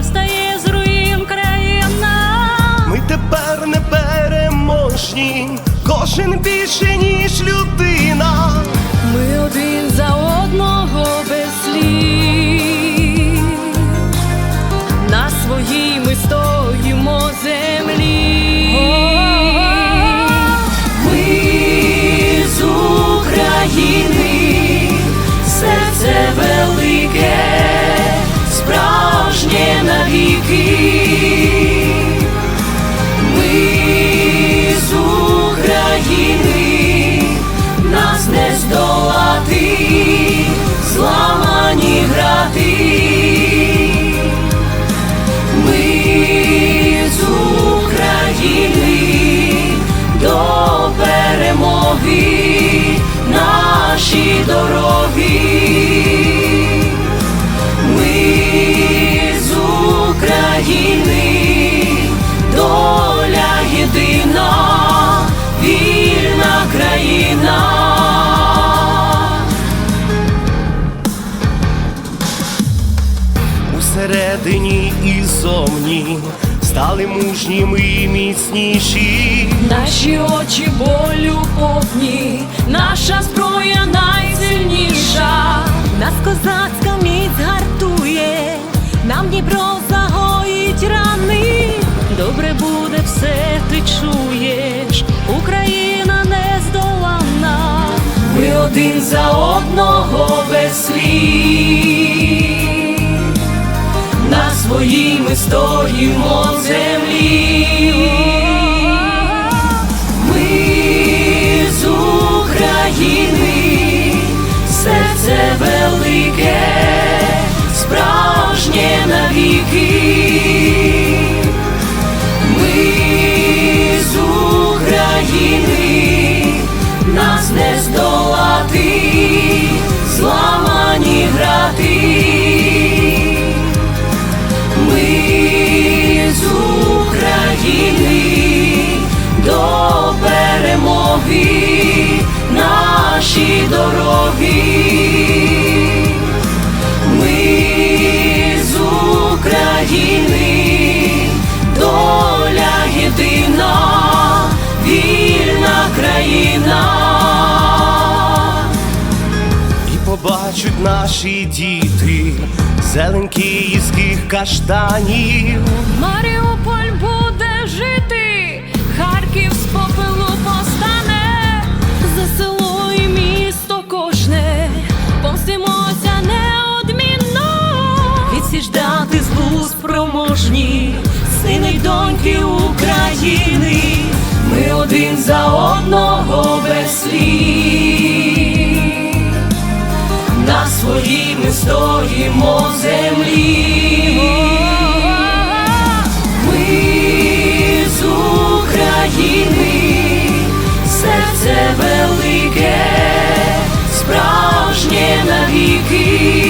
порожні, встає з руїн країна. Ми тепер не переможні, кожен більше, ніж людина. Ми один за одного без слів. На своїй Усередині і зовні стали мужніми і міцніші. Наші очі болю повні, наша зброя найсильніша, нас козацька міць гартує, нам Дніпро загоїть рани. Добре буде все, ти чуєш, Україна не здолана. Ми один за одного. На своїй ми стоїмо землі. Ми з України, серце велике, справжнє навіки. Побачать наші діти зелень київських каштанів. Маріуполь ми стоїмо землі, ми з України, серце велике, справжнє навіки.